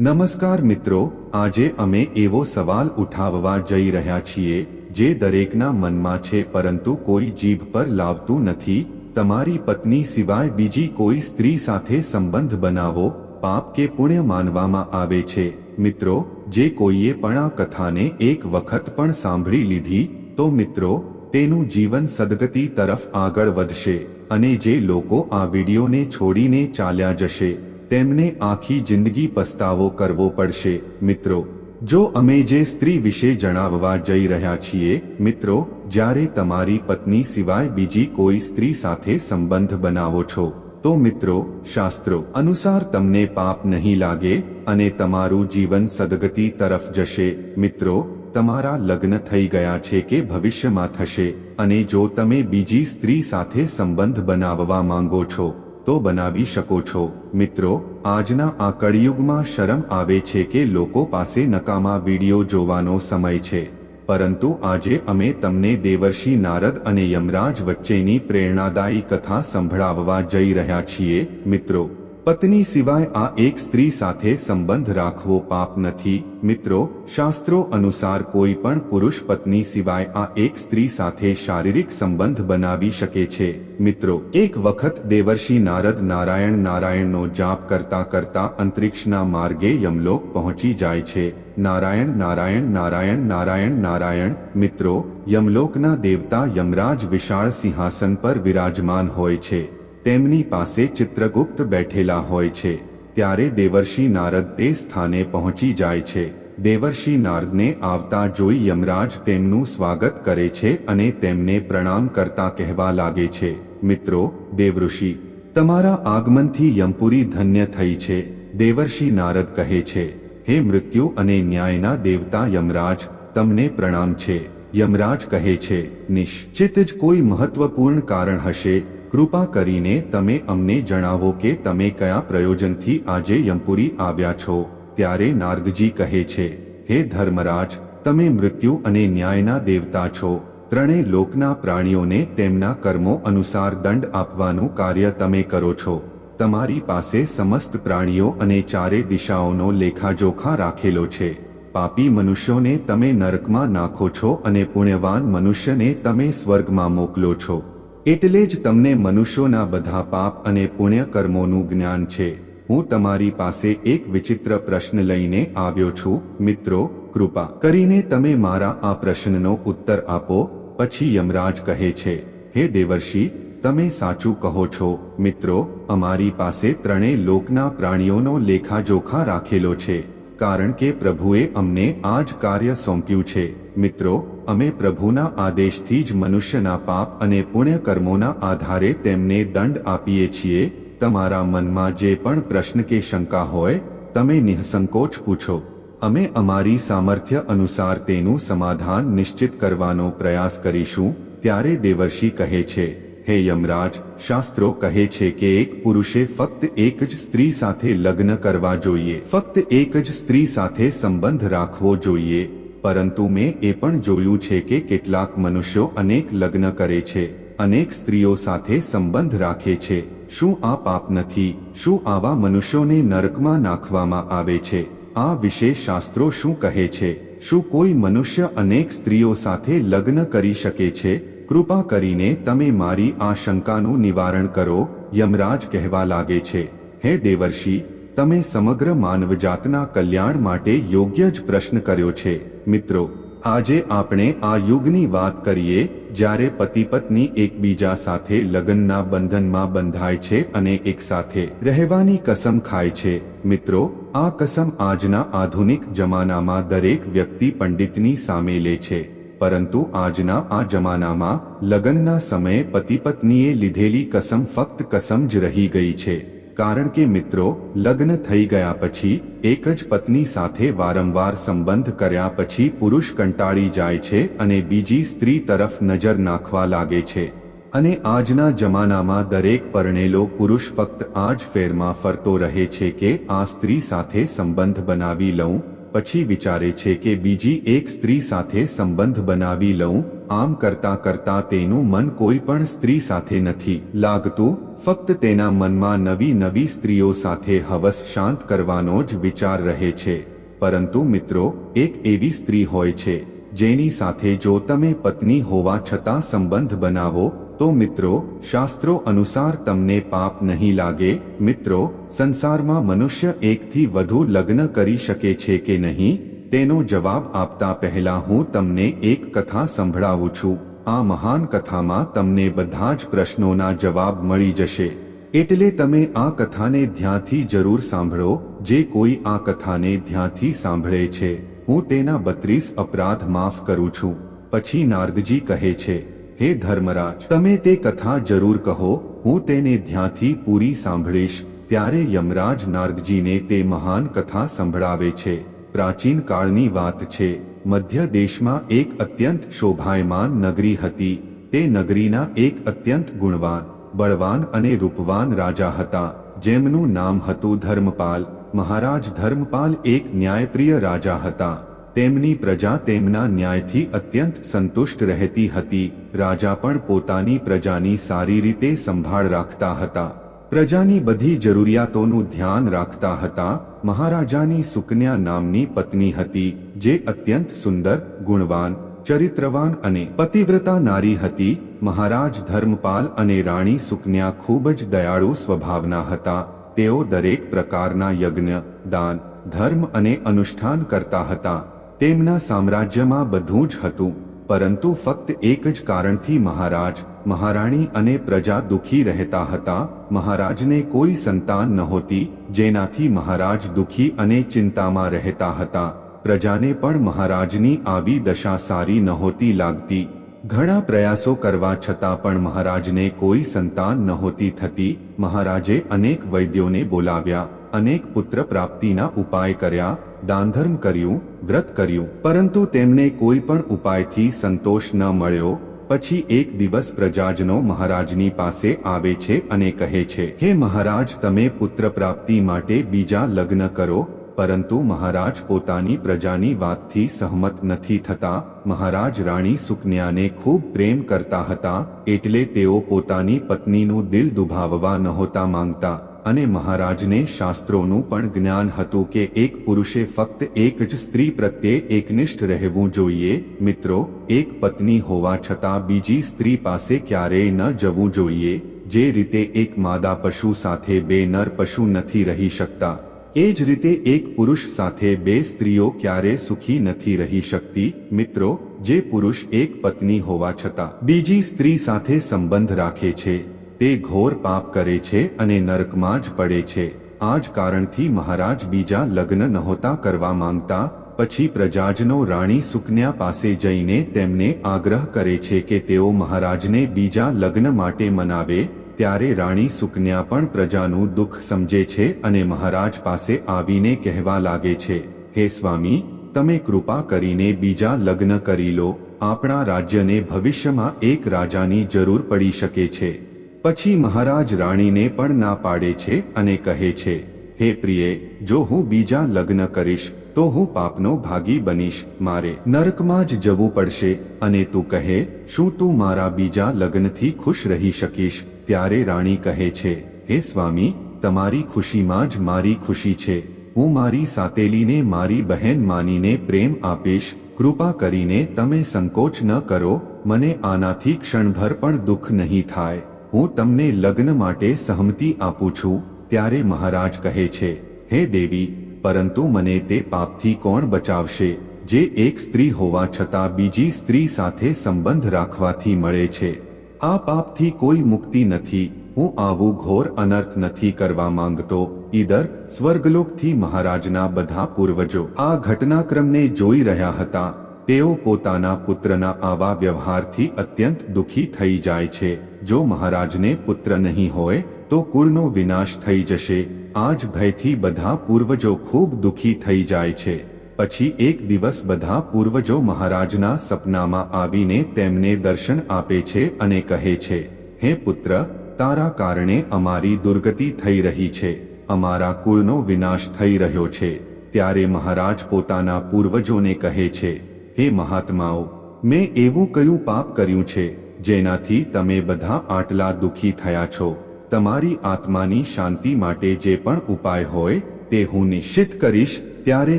નમસ્કાર મિત્રો, આજે અમે એવો સવાલ ઉઠાવવા જઈ રહ્યા છીએ, જે દરેકના મનમાં છે, પરંતુ કોઈ જીભ પર લાવતું નથી. તમારી પત્ની સિવાય બીજી કોઈ સ્ત્રી સાથે સંબંધ બનાવો, પાપ કે પુણ્ય માનવામાં આવે છે. મિત્રો, જે કોઈએ પણ આ કથાને એક વખત પણ સાંભળી લીધી, તો મિત્રો, તેનું જીવન સદગતિ તરફ આગળ વધશે, અને જે લોકો આ વિડીયોને છોડીને ચાલ્યા જશે તેમને આખી જિંદગી પસ્તાવો કરવો પડશે. મિત્રો, જો અમે જે સ્ત્રી વિશે જણાવવા જઈ રહ્યા છીએ, મિત્રો, જ્યારે તમારી પત્ની સિવાય બીજી કોઈ સ્ત્રી સાથે સંબંધ બનાવો છો, તો મિત્રો, શાસ્ત્રો અનુસાર તમને પાપ નહીં લાગે અને તમારું જીવન સદગતિ તરફ જશે. મિત્રો, તમારા લગ્ન થઈ ગયા છે કે ભવિષ્યમાં થશે, અને જો તમે બીજી સ્ત્રી સાથે સંબંધ બનાવવા માંગો છો તો બનાવી શકો છો. મિત્રો, આજના આ કળિયુગમાં શરમ આવે છે કે લોકો પાસે નકામા વીડિયો જોવાનો સમય છે. પરંતુ આજે અમે તમને દેવર્ષિ નારદ અને યમરાજ વચ્ચેની પ્રેરણાદાયી કથા સંભળાવવા જઈ રહ્યા છીએ. મિત્રો પત્ની સિવાય આ એક સ્ત્રી સાથે સંબંધ રાખવો પાપ નથી મિત્રો શાસ્ત્રો અનુસાર કોઈ પણ પુરુષ પત્ની સિવાય આ એક સ્ત્રી સાથે શારીરિક સંબંધ બનાવી શકે છે મિત્રો એક વખત દેવર્ષિ નારદ નારાયણ નારાયણનો જાપ કરતા કરતા અંતરિક્ષના માર્ગે યમલોક પહોંચી જાય છે નારાયણ નારાયણ નારાયણ નારાયણ નારાયણ મિત્રો યમલોકના દેવતા યમરાજ વિશાળ સિંહાસન પર વિરાજમાન હોય છે તેમની પાસે ચિત્રગુપ્ત બેઠેલા હોય છે, ત્યારે દેવર્ષિ નારદ તે સ્થાને પહોંચી જાય છે. દેવર્ષિ નારદને આવતા જોઈ યમરાજ તેમનું સ્વાગત કરે છે અને તેમને પ્રણામ કરતા કહેવા લાગે છે, મિત્રો, દેવઋષિ, તમારા આગમનથી યમપુરી ધન્ય થઈ છે. દેવર્ષિ નારદ કહે છે, હે મૃત્યુ અને ન્યાયના દેવતા યમરાજ, તમને પ્રણામ છે. યમરાજ કહે છે, નિશ્ચિત જ કોઈ મહત્વપૂર્ણ કારણ હશે કૃપા કરીને તમે અમને જણાવો કે તમે કયા પ્રયોજનથી આજે યમપુરી આવ્યા છો. ત્યારે નારદજી કહે છે, હે ધર્મરાજ, તમે મૃત્યુ અને ન્યાયના દેવતા છો. ત્રણેય લોકના પ્રાણીઓને તેમના કર્મો અનુસાર દંડ આપવાનું કાર્ય તમે કરો છો. તમારી પાસે સમસ્ત પ્રાણીઓ અને ચારે દિશાઓનો લેખાજોખા રાખેલો છે. પાપી મનુષ્યોને તમે નરકમાં નાખો છો અને પુણ્યવાન મનુષ્યને તમે સ્વર્ગમાં મોકલો છો. એટલે જ તમને મનુષ્યોના બધા પાપ અને પુણ્ય કર્મોનું જ્ઞાન છે. હું તમારી પાસે એક વિચિત્ર પ્રશ્ન લઈને આવ્યો છું, મિત્રો, કૃપા કરીને તમે મારા આ પ્રશ્નનો ઉત્તર આપો, પછી યમરાજ કહે છે, હે દેવર્ષિ, તમે સાચું કહો છો, મિત્રો, અમારી પાસે ત્રણેય લોકના પ્રાણીઓનો લેખાજોખા રાખેલો છે, કારણ કે પ્રભુએ અમને આ જ કાર્ય સોંપ્યું છે, મિત્રો અમે પ્રભુના આદેશથી જ મનુષ્યના પાપ અને પુણ્ય કર્મોના આધારે તેમને દંડ આપીએ છીએ. તમારા મનમાં જે પણ પ્રશ્ન કે શંકા હોય, તમે નિઃસંકોચ પૂછો. અમે અમારી સામર્થ્ય અનુસાર તેનું સમાધાન નિશ્ચિત કરવાનો પ્રયાસ કરીશું, ત્યારે દેવર્ષિ કહે છે, હે યમરાજ, શાસ્ત્રો કહે છે કે એક પુરુષે ફક્ત એક જ સ્ત્રી સાથે લગ્ન કરવા જોઈએ. ફક્ત એક જ સ્ત્રી સાથે સંબંધ રાખવો જોઈએ. પરંતુ મેં એ પણ જોયું છે કે કેટલાક મનુષ્યો અનેક લગ્ન કરે છે, અનેક સ્ત્રીઓ સાથે સંબંધ રાખે છે. શું આ પાપ નથી? શું આવા મનુષ્યોને નરકમાં નાખવામાં આવે છે? આ વિશે શાસ્ત્રો શું કહે છે? શું કોઈ મનુષ્ય અનેક સ્ત્રીઓ સાથે લગ્ન કરી શકે છે? કૃપા કરીને તમે મારી આ શંકાનું નિવારણ કરો, યમરાજ કહેવા લાગે છે. હે દેવર્ષિ તમે સમગ્ર માનવજાતના કલ્યાણ માટે યોગ્ય જ પ્રશ્ન કર્યો છે. મિત્રો, આજે આપણે આ યુગની વાત કરીએ, જ્યારે પતિ પત્ની એકબીજા સાથે લગ્નના બંધનમાં બંધાય છે અને એકસાથે રહેવાની કસમ ખાય છે. મિત્રો, આ કસમ આજના આધુનિક જમાનામાં દરેક વ્યક્તિ પંડિતની સામે લે છે. પરંતુ આજના આ જમાનામાં લગ્નના સમયે પતિ પત્નીએ લીધેલી કસમ ફક્ત કસમ જ રહી ગઈ છે. કારણ કે મિત્રો, લગ્ન થઈ ગયા પછી, એક જ પત્ની સાથે વારંવાર સંબંધ કર્યા પછી પુરુષ કંટાળી જાય છે અને બીજી સ્ત્રી તરફ નજર નાખવા લાગે છે. અને આજના જમાનામાં દરેક પરણેલો પુરુષ ફક્ત આ જ ફેરમાં ફરતો રહે છે કે આ સ્ત્રી સાથે સંબંધ બનાવી લઉં પછી વિચારે છે કે બીજી એક સ્ત્રી સાથે સંબંધ બનાવી લઉં, આમ કરતા કરતા તેનું મન કોઈ પણ સ્ત્રી સાથે નથી લાગતું. ફક્ત તેના મનમાં નવી નવી સ્ત્રીઓ સાથે હવસ શાંત કરવાનો જ વિચાર રહે છે. પરંતુ મિત્રો, એક એવી સ્ત્રી હોય છે, જેની સાથે જો તમે પત્ની હોવા છતાં સંબંધ બનાવો તો મિત્રો, શાસ્ત્રો અનુસાર તમને પાપ નહીં લાગે, મિત્રો, સંસારમાં મનુષ્ય એકથી વધુ લગ્ન કરી શકે છે કે નહીં? તેનો જવાબ આપતા પહેલા હું તમને એક કથા સંભળાવું છું. આ મહાન કથામાં તમને બધા જ પ્રશ્નોના જવાબ મળી જશે. એટલે તમે આ કથાને ધ્યાનથી જરૂર સાંભળો, જે કોઈ આ કથાને ધ્યાનથી સાંભળે છે. હું તેના બત્રીસ અપરાધ માફ કરું છું. પછી નારદજી કહે છે હે ધર્મરાજ, તમે તે કથા જરૂર કહો, હું તેને ધ્યાનથી પૂરી સાંભળીશ. ત્યારે યમરાજ નારદજીને તે મહાન કથા સંભળાવે છે. પ્રાચીન કાળની વાત છે. મધ્ય દેશમાં એક અત્યંત શોભાયમાન નગરી હતી. તે નગરીના એક અત્યંત ગુણવાન, બળવાન અને રૂપવાન રાજા હતા, જેમનું નામ હતું ધર્મપાલ. મહારાજ ધર્મપાલ એક ન્યાયપ્રિય રાજા હતા. તેમની પ્રજા તેમના ન્યાયથી અત્યંત સંતુષ્ટ રહેતી હતી. રાજા પણ પોતાની પ્રજાની સારી રીતે સંભાળ રાખતા હતા. પ્રજાની બધી જરૂરિયાતોનું ધ્યાન રાખતા હતા. મહારાજાની સુકન્યા નામની પત્ની હતી, જે અત્યંત સુંદર, ગુણવાન, ચરિત્રવાન અને પતિવ્રતા નારી હતી. મહારાજ ધર્મપાલ અને રાણી સુકન્યા ખૂબ જ દયાળુ સ્વભાવના હતા. તેઓ દરેક પ્રકારના યજ્ઞ, દાન, ધર્મ અને અનુષ્ઠાન કરતા હતા. તેમના સામ્રાજ્યમાં બધું જ હતું, પરંતુ ફક્ત એક જ કારણથી મહારાજ, મહારાણી અને પ્રજા દુઃખી રહેતા હતા. મહારાજને કોઈ સંતાન નહોતી, જેનાથી મહારાજ દુઃખી અને ચિંતામાં રહેતા હતા. પ્રજાને પણ મહારાજની આવી દશા સારી નહોતી લાગતી. ઘણા પ્રયાસો કરવા છતાં પણ મહારાજને કોઈ સંતાન નહોતી થતી. મહારાજે અનેક વૈદ્યોને બોલાવ્યા, અનેક પુત્ર પ્રાપ્તિના ઉપાય કર્યા દાનધર્મ કર્યું, વ્રત કર્યું, પરંતુ તેમને કોઈ પણ ઉપાયથી સંતોષ ન મળ્યો, પછી એક દિવસ પ્રજાજનો મહારાજની પાસે આવે છે અને કહે છે, હે મહારાજ, તમે પુત્ર પ્રાપ્તિ માટે બીજા લગ્ન કરો, પરંતુ મહારાજ પોતાની પ્રજાની વાતથી સહમત નથી થતા, મહારાજ રાણી સુકન્યાને ખૂબ પ્રેમ કરતા હતા, એટલે તેઓ પોતાની પત્નીનું દિલ દુભાવવા નહોતા માંગતા. અને મહારાજને શાસ્ત્રોનું પણ જ્ઞાન હતું કે એક પુરુષે ફક્ત એક જ સ્ત્રી પ્રત્યે એકનિષ્ઠ રહેવું જોઈએ. મિત્રો, એક પત્ની હોવા છતાં બીજી સ્ત્રી પાસે ક્યારેય ન જવું જોઈએ. જે રીતે એક માદા પશુ સાથે બે નર પશુ નથી રહી શકતા, એ જ રીતે એક પુરુષ સાથે બે સ્ત્રીઓ ક્યારે સુખી નથી રહી શકતી. મિત્રો, જે પુરુષ એક પત્ની હોવા છતાં બીજી સ્ત્રી સાથે સંબંધ રાખે છે તે ઘોર પાપ કરે છે અને નરકમાં જ પડે છે. આ જ કારણથી મહારાજ બીજા લગ્ન નહોતા કરવા માંગતા, પછી પ્રજાજનો રાણી સુકન્યા પાસે જઈને તેમને આગ્રહ કરે છે કે તેઓ મહારાજને બીજા લગ્ન માટે મનાવે, ત્યારે રાણી સુકન્યા પણ પ્રજાનું દુઃખ સમજે છે અને મહારાજ પાસે આવીને કહેવા લાગે છે, હે સ્વામી, તમે કૃપા કરીને બીજા લગ્ન કરી લો. આપણા રાજ્યને ભવિષ્યમાં એક રાજાની જરૂર પડી શકે છે. પછી મહારાજ રાણીને પણ ના પાડે છે અને કહે છે, હે પ્રિય, જો હું બીજા લગ્ન કરીશ, તો હું પાપનો ભાગી બનીશ. મારે નરકમાં જ જવું પડશે અને તું કહે, શું તું મારા બીજા લગ્નથી ખુશ રહી શકીશ? ત્યારે રાણી કહે છે, હે સ્વામી, તમારી ખુશીમાં જ મારી ખુશી છે. હું મારી સાતેલીને મારી બહેન માનીને પ્રેમ આપીશ. કૃપા કરીને તમે સંકોચ ન કરો. મને આનાથી ક્ષણભર પણ દુઃખ નહીં થાય. હું તમને લગ્ન માટે સહમતિ આપું છું, ત્યારે મહારાજ કહે છે, હે દેવી, પરંતુ મને તે પાપથી કોણ બચાવશે? જે એક સ્ત્રી હોવા છતાં બીજી સ્ત્રી સાથે સંબંધ રાખવાથી મળે છે. આ પાપથી કોઈ મુક્તિ નથી. હું આવું ઘોર અનર્થ નથી કરવા માંગતો. ઈદર, સ્વર્ગલોકથી મહારાજના બધા પૂર્વજો આ ઘટનાક્રમને જોઈ રહ્યા હતા. તેઓ પોતાના પુત્રના આવા વ્યવહારથી અત્યંત દુઃખી થઈ જાય છે. જો મહારાજને પુત્ર નહીં હોય, તો કુળનો વિનાશ થઈ જશે. આ જ ભયથી બધા પૂર્વજો ખૂબ દુઃખી થઈ જાય છે. પછી એક દિવસ બધા પૂર્વજો મહારાજના સપનામાં આવીને તેમને દર્શન આપે છે અને કહે છે, હે પુત્ર, તારા કારણે અમારી દુર્ગતિ થઈ રહી છે. અમારા કુળનો વિનાશ થઈ રહ્યો છે. ત્યારે મહારાજ પોતાના પૂર્વજોને કહે છે હે મહાત્માઓ, મેં એવું કયું પાપ કર્યું છે, જેનાથી તમે બધા આટલા દુઃખી થયા છો? તમારી આત્માની શાંતિ માટે જે પણ ઉપાય હોય, તે હું નિશ્ચિત કરીશ, ત્યારે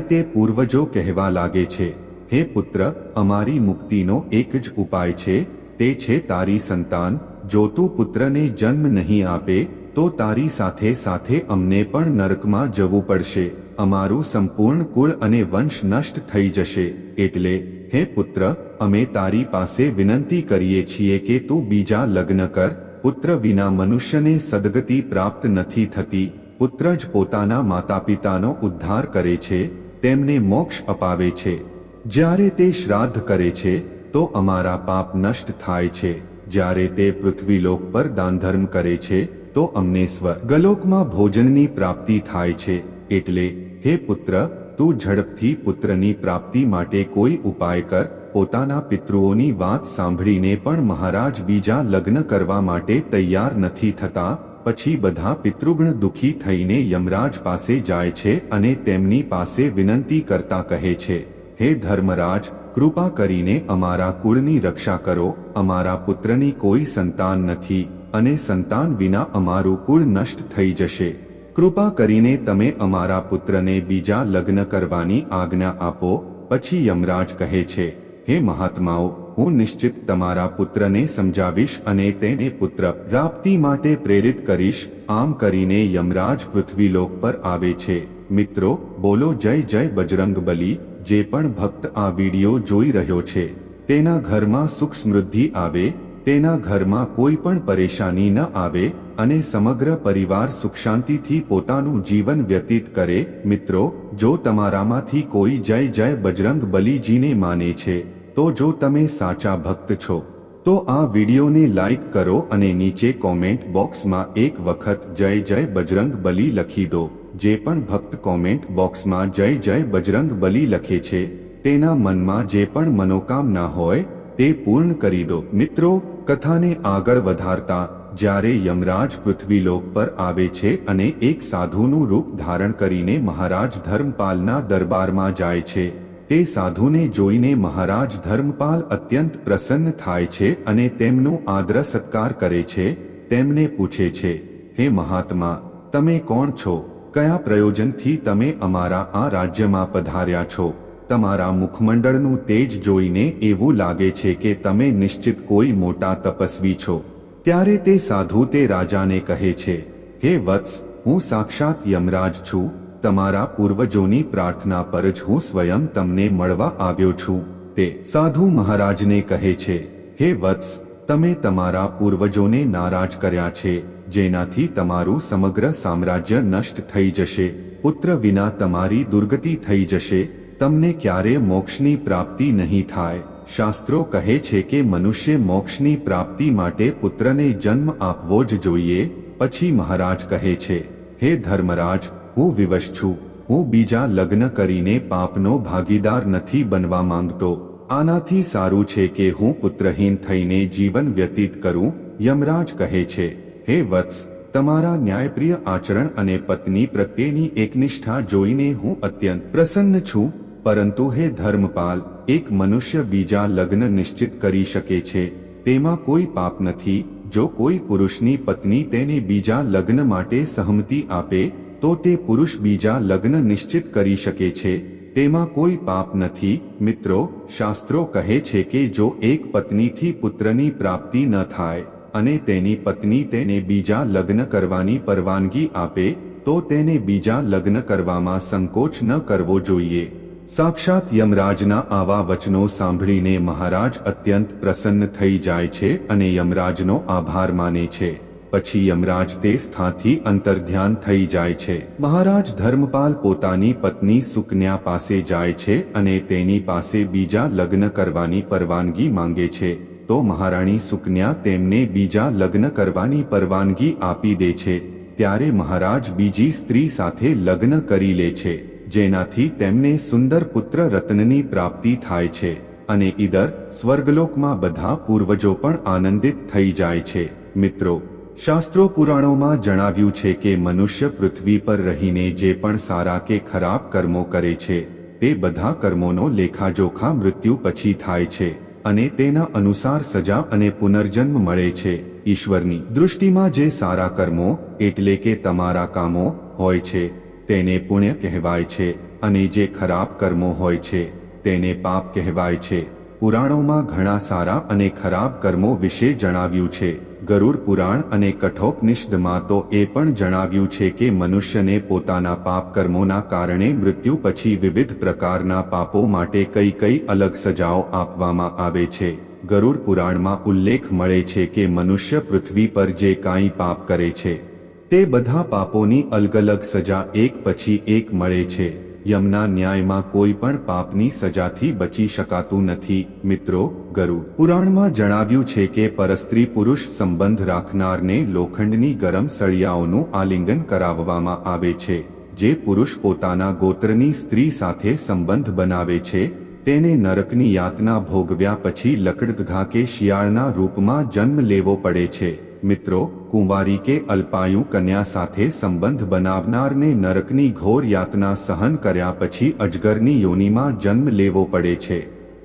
તે પૂર્વજો કહેવા લાગે છે. હે પુત્ર, અમારી મુક્તિનો એક જ ઉપાય છે, તે છે તારી સંતાન, જો તું પુત્રને જન્મ નહીં આપે, તો તારી સાથે સાથે અમને પણ નરકમાં જવું પડશે. અમારું સંપૂર્ણ કુળ અને વંશ નષ્ટ થઈ જશે. એટલે, હે પુત્ર, અમે તારી પાસે વિનંતી કરીએ છીએ કે તું બીજા લગ્ન કર. પુત્ર વિના મનુષ્યને સદગતિ પ્રાપ્ત નથી થતી. પુત્ર જ પોતાના માતા પિતાનો ઉદ્ધાર કરે છે, તેમને મોક્ષ અપાવે છે. જ્યારે તે શ્રાદ્ધ કરે છે, તો અમારા પાપ નષ્ટ થાય છે. જ્યારે તે પૃથ્વીલોક પર દાનધર્મ કરે છે, તો અમને સ્વર્ગલોકમાં ભોજનની પ્રાપ્તિ થાય છે. એટલે હે પુત્ર, તું ઝડપથી પુત્રની પ્રાપ્તિ માટે કોઈ ઉપાય કર. પોતાના પિતૃઓની વાત સાંભળીને પણ મહારાજ બીજા લગ્ન કરવા માટે તૈયાર નથી થતા. પછી બધા પિતૃગણ દુઃખી થઈને યમરાજ પાસે જાય છે અને તેમની પાસે વિનંતી કરતા કહે છે, હે ધર્મરાજ, કૃપા કરીને અમારા કુળની રક્ષા કરો. અમારા પુત્રની કોઈ સંતાન નથી અને સંતાન વિના અમારું કુળ નષ્ટ થઈ જશે. કૃપા કરીને તમે અમારા પુત્રને બીજા લગ્ન કરવાની આજ્ઞા આપો, પછી યમરાજ કહે છે, હે મહાત્માઓ, હું નિશ્ચિત તમારા પુત્રને સમજાવીશ અને તેને પુત્ર પ્રાપ્તિ માટે પ્રેરિત કરીશ. આમ કરીને યમરાજ પૃથ્વીલોક પર આવે છે. મિત્રો, બોલો જય જય બજરંગ બલી, જે પણ ભક્ત આ વિડિયો જોઈ રહ્યો છે, તેના ઘરમાં સુખ સમૃદ્ધિ આવે તેના ઘરમાં કોઈ પણ પરેશાની ન આવે અને સમગ્ર પરિવાર સુખ શાંતિથી પોતાનું જીવન વ્યતીત કરે. મિત્રો, જો તમારામાંથી કોઈ જય જય બજરંગ બલીજીને માને છે, તો જો તમે સાચા ભક્ત છો, તો આ વિડિયોને લાઈક કરો અને નીચે કોમેન્ટ બોક્સમાં એક વખત જય જય બજરંગ બલી લખી દો. જે પણ ભક્ત કોમેન્ટ બોક્સમાં જય જય બજરંગ બલી લખે છે, તેના મનમાં જે પણ મનોકામના હોય, તે પૂર્ણ કરી દો. મિત્રો કથાને આગળ વધારતા, જ્યારે યમરાજ પૃથ્વીલોક પર આવે છે અને એક સાધુનું રૂપ ધારણ કરીને મહારાજ ધર્મપાલના દરબારમાં જાય છે, તે સાધુને જોઈને મહારાજ ધર્મપાલ અત્યંત પ્રસન્ન થાય છે અને તેમનો આદર સત્કાર કરે છે, તેમને પૂછે છે, હે મહાત્મા, તમે કોણ છો? કયા પ્રયોજનથી તમે અમારા આ રાજ્યમાં પધાર્યા છો? તમારા મુખમંડળનું તેજ જોઈને એવું લાગે છે કે તમે નિશ્ચિત કોઈ મોટા તપસ્વી છો. ત્યારે તે સાધુ તે રાજાને કહે છે, હે વત્સ, હું સાક્ષાત યમરાજ છું. તમારા પૂર્વજોની પ્રાર્થના પર જ હું સ્વયં તમને મળવા આવ્યો છું. તે સાધુ મહારાજને કહે છે, હે વત્સ, તમે તમારા પૂર્વજોને નારાજ કર્યા છે, જેનાથી તમારું સમગ્ર સામ્રાજ્ય નષ્ટ થઈ જશે. પુત્ર વિના તમારી દુર્ગતિ થઈ જશે. તમને ક્યારે મોક્ષની પ્રાપ્તિ નહીં થાય. શાસ્ત્રો કહે છે કે મનુષ્ય મોક્ષની પ્રાપ્તિ માટે પુત્રને જન્મ આપવો જ જોઈએ. પછી મહારાજ કહે છે, હે ધર્મરાજ, હું વિવશ છું. હું બીજા લગ્ન કરીને પાપનો ભાગીદાર નથી બનવા માંગતો. આનાથી સારું છે કે હું પુત્રહીન થઈને જીવન વ્યતીત કરું. યમરાજ કહે છે, હે વત્સ, તમારા ન્યાયપ્રિય આચરણ અને પત્ની પ્રત્યેની એકનિષ્ઠા જોઈને હું અત્યંત પ્રસન્ન છું. પરંતુ હે ધર્મપાલ, એક મનુષ્ય બીજા લગ્ન નિશ્ચિત કરી શકે છે, તેમાં કોઈ પાપ નથી, જો કોઈ પુરુષની પત્ની તેને બીજા લગ્ન માટે સહમતિ આપે, તો તે પુરુષ બીજા લગ્ન નિશ્ચિત કરી શકે છે, તેમાં કોઈ પાપ નથી, મિત્રો, શાસ્ત્રો કહે છે કે જો એક પત્નીથી પુત્રની પ્રાપ્તિ ન થાય, અને તેની પત્ની તેને બીજા લગ્ન કરવાની પરવાનગી આપે, તો તેને બીજા લગ્ન કરવામાં સંકોચ ન કરવો જોઈએ. સાક્ષાત યમરાજના આવા વચનો સાંભળીને મહારાજ અત્યંત પ્રસન્ન થઈ જાય છે અને યમરાજનો આભાર માને છે. પછી યમરાજ તે સ્થાથી અંતર્ધ્યાન થઈ જાય છે. મહારાજ ધર્મપાલ પોતાની પત્ની સુકન્યા પાસે જાય છે અને તેની પાસે બીજા લગ્ન કરવાની પરવાનગી માંગે છે. તો મહારાણી સુકન્યા તેમને બીજા લગ્ન કરવાની પરવાનગી આપી દે છે. ત્યારે મહારાજ બીજી સ્ત્રી સાથે લગ્ન કરી લે છે. જેનાથી તેમને સુંદર પુત્ર રત્નની પ્રાપ્તિ થાય છે અને ઈદર સ્વર્ગલોકમાં બધા પૂર્વજો પણ આનંદિત થઈ જાય છે. મિત્રો, શાસ્ત્રો પુરાણોમાં જણાવ્યું છે કે મનુષ્ય પૃથ્વી પર રહીને જે પણ સારા કે ખરાબ કર્મો કરે છે, તે બધા કર્મોનો લેખાજોખા મૃત્યુ પછી થાય છે અને તેના અનુસાર સજા અને પુનર્જન્મ મળે છે. ઈશ્વરની દૃષ્ટિમાં જે સારા કર્મો, એટલે કે તમારા કામો, હોય છે તેને પુણ્ય કહેવાય છે અને જે ખરાબ કર્મો હોય છે, તેને પાપ કહેવાય છે. પુરાણોમાં ઘણા સારા અને ખરાબ કર્મો વિશે જણાવ્યું છે. ગરુડ પુરાણ અને કઠોપનિષદમાં તો એ પણ જણાવ્યું છે કે મનુષ્યને પોતાના પાપ કર્મોના કારણે મૃત્યુ પછી વિવિધ પ્રકારના પાપો માટે કઈ કઈ અલગ સજાઓ આપવામાં આવે છે. ગરુડ પુરાણમાં ઉલ્લેખ મળે છે કે મનુષ્ય પૃથ્વી પર જે કાંઈ પાપ કરે છે તે બધા પાપોની અલગ અલગ સજા એક પછી એક મળે છે. યમના ન્યાયમાં કોઈ પણ પાપની સજાથી બચી શકાતું નથી. મિત્રો, ગરુડ પુરાણમાં જણાવ્યું છે કે પરસ્ત્રી પુરુષ સંબંધ રાખનારને લોખંડની ગરમ સળિયાઓનું આલિંગન કરાવવામાં આવે છે. જે પુરુષ પોતાના ગોત્રની સ્ત્રી સાથે સંબંધ બનાવે છે, તેને નરકની યાતના ભોગવ્યા પછી લકડઘા કે શિયાળના રૂપમાં જન્મ લેવો પડે છે. મિત્રો, કુંવારી કે અલ્પાયુ કન્યા સાથે સંબંધ બનાવનારને નરકની ઘોર યાતના સહન કર્યા પછી અજગરની યોનિમાં જન્મ લેવો પડે છે.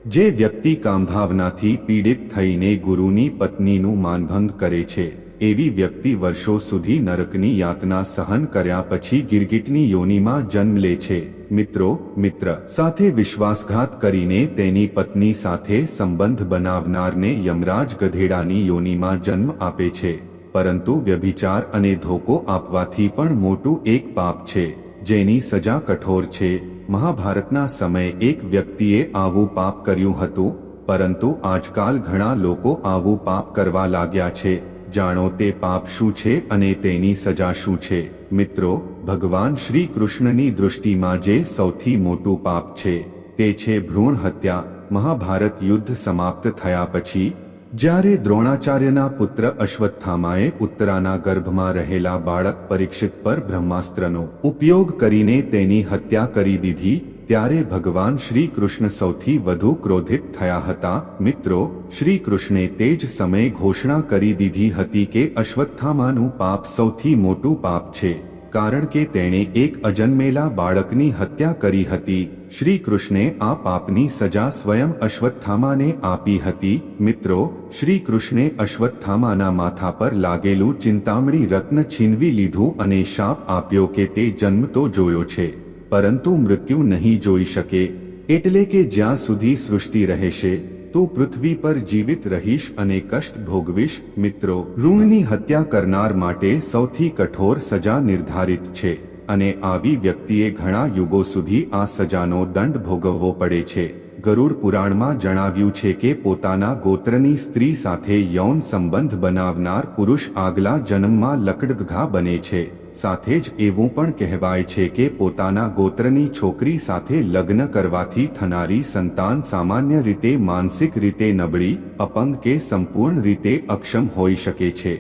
જે વ્યક્તિ કામભાવનાથી પીડિત થઈને ગુરુની પત્નીનું માનભંગ કરે છે, એવી વ્યક્તિ વર્ષો સુધી નરકની યાતના સહન કર્યા પછી ગિરગિટની યોનિમાં જન્મ લે છે. મિત્રો, મિત્ર, સાથે વિશ્વાસઘાત કરીને તેની પત્ની સાથે સંબંધ બનાવનારને યમરાજ ગધેડાની યોનિમાં જન્મ આપે છે. પરંતુ વ્યભિચાર અને ધોકો આપવાથી પણ મોટું એક પાપ છે, જેની સજા કઠોર છે. મહાભારતના સમયે એક વ્યક્તિએ આવું પાપ કર્યું હતું, પરંતુ આજકાલ ઘણા લોકો આવું પાપ કરવા લાગ્યા છે. જાણો તે પાપ શું છે અને તેની સજા શું છે. મિત્રો, ભગવાન શ્રી કૃષ્ણની દૃષ્ટિમાં જે સૌથી મોટું પાપ છે, તે છે ભ્રૂણ હત્યા. મહાભારત યુદ્ધ સમાપ્ત થયા પછી, જ્યારે દ્રોણાચાર્યના પુત્ર અશ્વત્થામાએ ઉત્તરાના ગર્ભમાં રહેલા બાળક પરીક્ષિત પર બ્રહ્માસ્ત્રનો ઉપયોગ કરીને તેની હત્યા કરી દીધી ત્યારે ભગવાન શ્રી કૃષ્ણ સૌથી વધુ ક્રોધિત થયા હતા. મિત્રો શ્રી કૃષ્ણે તે જ સમયે ઘોષણા કરી દીધી હતી કે અશ્વત્થામાનું પાપ સૌથી મોટું પાપ છે. કારણ કે તેણે એક અજન્મેલા બાળકની હત્યા કરી હતી. શ્રી કૃષ્ણે આ પાપની સજા સ્વયં અશ્વત્થામાને આપી હતી. મિત્રો શ્રી કૃષ્ણે અશ્વત્થામાના માથા પર લાગેલું ચિંતામણી રત્ન છીનવી લીધું અને શાપ આપ્યો કે તે જન્મ તો જોયો છે. પરંતુ મૃત્યુ નહીં જોઈ શકે. એટલે કે જ્યાં સુધી સૃષ્ટિ રહેશે, તો પૃથ્વી પર જીવિત રહીશ અને કષ્ટ ભોગવીશ. મિત્રો, ઋણની હત્યા કરનાર માટે સૌથી કઠોર સજા નિર્ધારિત છે, અને આવી વ્યક્તિએ ઘણા યુગો સુધી આ સજાનો દંડ ભોગવવો પડે છે. ગરુડ પુરાણમાં જણાવ્યું છે કે પોતાના ગોત્રની સ્ત્રી સાથે યૌન સંબંધ બનાવનાર પુરુષ આગલા જન્મમાં લકડઘા બને છે. સાથે જ એવું પણ કહેવાય છે કે પોતાના ગોત્રની છોકરી સાથે લગ્ન કરવાથી થનારી સંતાન સામાન્ય રીતે માનસિક રીતે નબળી, અપંગ કે સંપૂર્ણ રીતે અક્ષમ હોઈ શકે છે.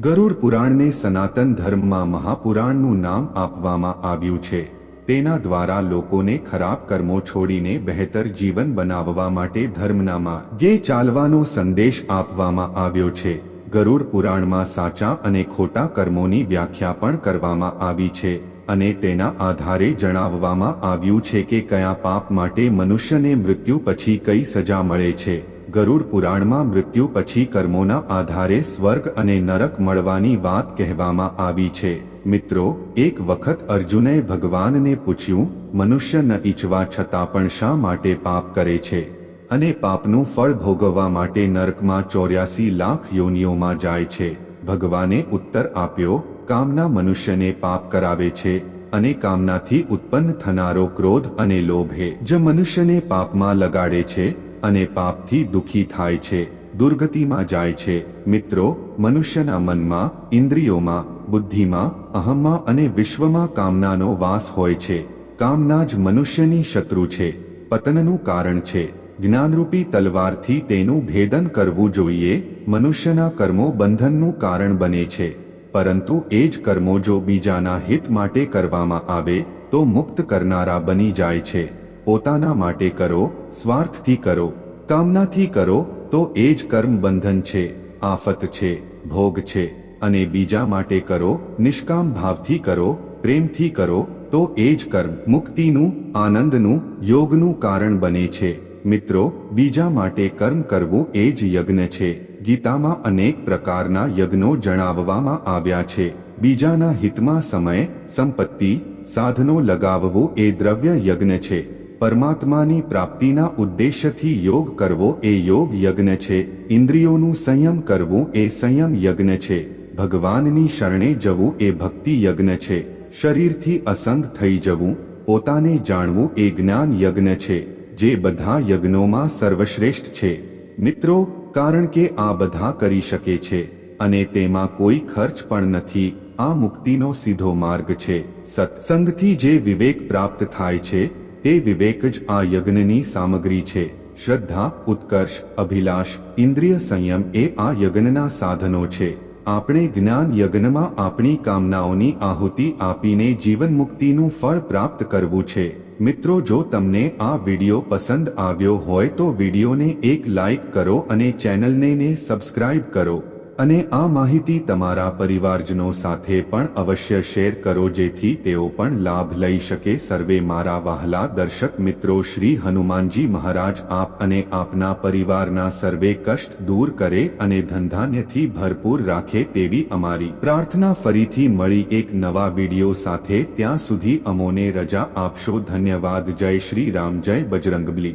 ગરુડ પુરાણને સનાતન ધર્મમાં મહાપુરાણનું નામ આપવામાં આવ્યું છે. તેના દ્વારા લોકોને ખરાબ કર્મો છોડીને બહેતર જીવન બનાવવા માટે ધર્મનામાં જે ચાલવાનો સંદેશ આપવામાં આવ્યો છે. ગરુડ પુરાણમાં સાચા અને ખોટા કર્મોની વ્યાખ્યા પણ કરવામાં આવી છે અને તેના આધારે જણાવવામાં આવ્યું છે કે કયા પાપ માટે મનુષ્યને મૃત્યુ પછી કઈ સજા મળે છે. ગરુડ પુરાણમાં મૃત્યુ પછી કર્મોના આધારે સ્વર્ગ અને નરક મળવાની વાત કહેવામાં આવી છે. મિત્રો, એક વખત અર્જુને ભગવાનને પૂછ્યું, મનુષ્ય ન ઈચ્છવા છતાં પણ શા માટે પાપ કરે છે? અને પાપનું ફળ ભોગવવા માટે નરકમાં ચોર્યાસી લાખ યોનિઓમાં જાય છે. ભગવાને ઉત્તર આપ્યો, કામના મનુષ્યને પાપ કરાવે છે અને કામનાથી ઉત્પન્ન થનારો ક્રોધ અને લોભે જ મનુષ્યને પાપમાં લગાડે છે અને પાપથી દુઃખી થાય છે, દુર્ગતિમાં જાય છે. મિત્રો, મનુષ્યના મનમાં, ઇન્દ્રિયોમાં, બુદ્ધિમાં અહમમાં અને વિશ્વમાં કામનાનો વાસ હોય છે. કામના જ મનુષ્યની શત્રુ છે, પતનનું કારણ છે. જ્ઞાનરૂપી તલવારથી તેનું ભેદન કરવું જોઈએ, મનુષ્યના કર્મો બંધનનું કારણ બને છે. પરંતુ એ જ કર્મો જો બીજાના હિત માટે કરવામાં આવે, તો મુક્ત કરનારા બની જાય છે. પોતાના માટે કરો, સ્વાર્થથી કરો. કામનાથી કરો, તો એ જ કર્મ બંધન છે. આફત છે, ભોગ છે. અને બીજા માટે કરો, નિષ્કામ ભાવથી કરો, પ્રેમથી કરો, તો એ જ કર્મ મુક્તિનું, આનંદનું, યોગનું કારણ બને છે. મિત્રો, બીજા માટે કર્મ કરવું એ જ યજ્ઞ છે. ગીતામાં અનેક પ્રકારના યજ્ઞો જણાવવામાં આવ્યા છે. બીજાના હિતમાં સમય, સંપત્તિ, સાધનો લગાવવું એ દ્રવ્ય યજ્ઞ છે. પરમાત્માની પ્રાપ્તિના ઉદ્દેશ્યથી યોગ કરવો એ યોગ યજ્ઞ છે. ઇન્દ્રિયોનું સંયમ કરવું એ સંયમ યજ્ઞ છે. ભગવાનની શરણે જવું એ ભક્તિ યજ્ઞ છે. શરીરથી અસંગ થઈ જવું, પોતાને જાણવું એ જ્ઞાન યજ્ઞ છે. જે બધા યજ્ઞોમાં સર્વશ્રેષ્ઠ છે. મિત્રો, કારણ કે આ બધા કરી શકે છે, અને તેમાં કોઈ ખર્ચ પણ નથી, આ મુક્તિનો સીધો માર્ગ છે. સત્સંગથી જે વિવેક પ્રાપ્ત થાય છે, તે વિવેક જ આ યજ્ઞની સામગ્રી છે. શ્રદ્ધા, ઉત્કર્ષ, અભિલાષ, ઇન્દ્રિય સંયમ એ આ યજ્ઞના સાધનો છે. આપણે જ્ઞાન યજ્ઞમાં આપણી કામનાઓની આહુતિ આપીને જીવન મુક્તિનું ફળ પ્રાપ્ત કરવું છે. મિત્રો, જો તમને આ વિડિયો પસંદ આવ્યો હોય તો વિડિયોને એક લાઈક કરો અને ચેનલને ને સબસ્ક્રાઇબ કરો. અને આ માહિતી તમારા પરિવારજનો સાથે પણ અવશ્ય શેર કરો જેથી તેઓ પણ લાભ લઈ શકે. સર્વે મારા વહાલા દર્શક મિત્રો, શ્રી હનુમાનજી મહારાજ આપ અને આપના પરિવારના સર્વે કષ્ટ દૂર કરે અને ધંધાન્યથી ભરપૂર રાખે તેવી અમારી પ્રાર્થના ફરીથી મળી એક નવા વીડિયો સાથે. ત્યાં સુધી અમોને રજા આપશો. ધન્યવાદ. જય શ્રી રામ. જય બજરંગબલી.